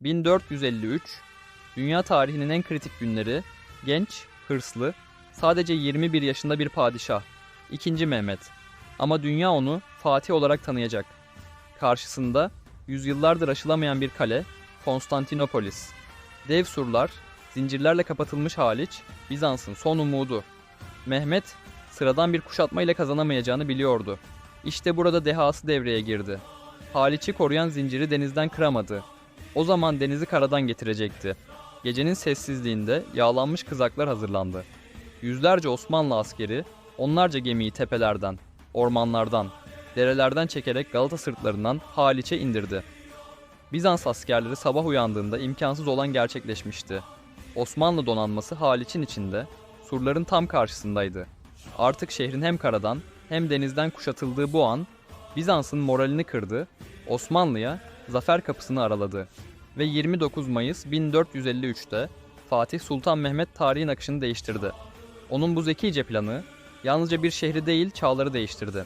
1453 Dünya tarihinin en kritik günleri genç, hırslı, sadece 21 yaşında bir padişah 2. Mehmet. Ama dünya onu Fatih olarak tanıyacak. Karşısında yüzyıllardır aşılamayan bir kale Konstantinopolis. Dev surlar, zincirlerle kapatılmış Haliç, Bizans'ın son umudu. Mehmet sıradan bir kuşatmayla kazanamayacağını biliyordu. İşte burada dehası devreye girdi. Haliç'i koruyan zinciri denizden kıramadı. O zaman denizi karadan getirecekti. Gecenin sessizliğinde yağlanmış kızaklar hazırlandı. Yüzlerce Osmanlı askeri, onlarca gemiyi tepelerden, ormanlardan, derelerden çekerek Galata sırtlarından Haliç'e indirdi. Bizans askerleri sabah uyandığında imkansız olan gerçekleşmişti. Osmanlı donanması Haliç'in içinde, surların tam karşısındaydı. Artık şehrin hem karadan hem denizden kuşatıldığı bu an, Bizans'ın moralini kırdı, Osmanlı'ya zafer kapısını araladı. Ve 29 Mayıs 1453'te Fatih Sultan Mehmet tarihin akışını değiştirdi. Onun bu zekice planı yalnızca bir şehri değil çağları değiştirdi.